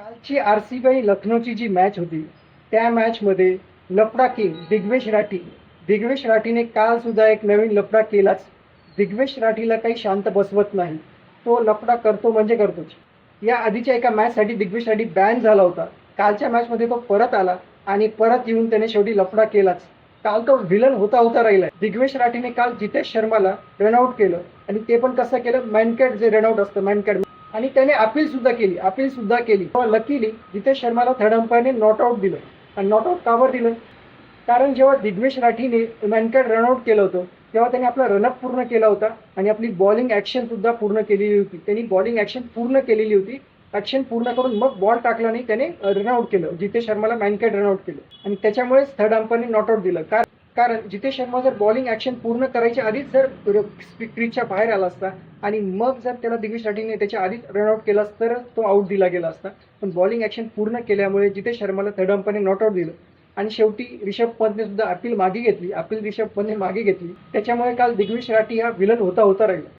कालची R C B लखनौची जी मॅच होती त्या मॅचमध्ये लफडा किंग दिग्वेश राठी. दिग्वेश राठीने काल सुद्धा एक नवीन लपडा केलाच. दिग्वेश राठीला काही शांत बसवत नाही. तो लफडा करतो म्हणजे करतोच. या आधीच्या एका मॅचसाठी दिग्वेश राठी बॅन झाला होता. कालच्या मॅचमध्ये तो परत आला आणि परत येऊन त्याने शेवटी लफडा केलाच. काल तो विलन होता होता राहिला. दिग्वेश राठीने काल जितेश शर्माला रनआउट केलं. आणि ते पण कसं केलं? मॅनकॅट जे रनआउट असतं मॅनकॅट आणि त्याने अपील सुद्धा केली अपील सुद्धा केली. लकीली जितेश शर्माला थर्ड अंपायरने नॉट आऊट दिलं. आणि नॉट आऊट कावर दिलं? कारण जेव्हा दिग्वेश राठीने मॅनकॅट रनआउट केलं होतं तेव्हा त्याने आपला रनअप पूर्ण केला होता आणि आपली बॉलिंग ॲक्शन सुद्धा पूर्ण केलेली होती. त्यांनी बॉलिंग ॲक्शन पूर्ण केलेली होती. ॲक्शन पूर्ण करून मग बॉल टाकला नाही त्याने रनआउट केलं. जितेश शर्माला मॅनकॅट रनआउट केलं. आणि त्याच्यामुळेच थर्ड अंपायरने नॉट आऊट दिलं. कारण कारण जिथे शर्मा जर बॉलिंग ॲक्शन पूर्ण करायच्या आधीच जर क्रीजच्या बाहेर आला असता आणि मग जर त्याला दिग्वेश राठीने त्याच्या आधीच रनआउट केला तर तो आऊट दिला गेला असता. पण बॉलिंग ॲक्शन पूर्ण केल्यामुळे जितेश शर्माला थर्ड नॉट आऊट दिलं. आणि शेवटी रिषभ पंतने सुद्धा अपील मागे घेतली. अपील रिषभ पंतने मागे घेतली. त्याच्यामुळे काल दिग्वेश राठी हा विलन होता होता राहिला.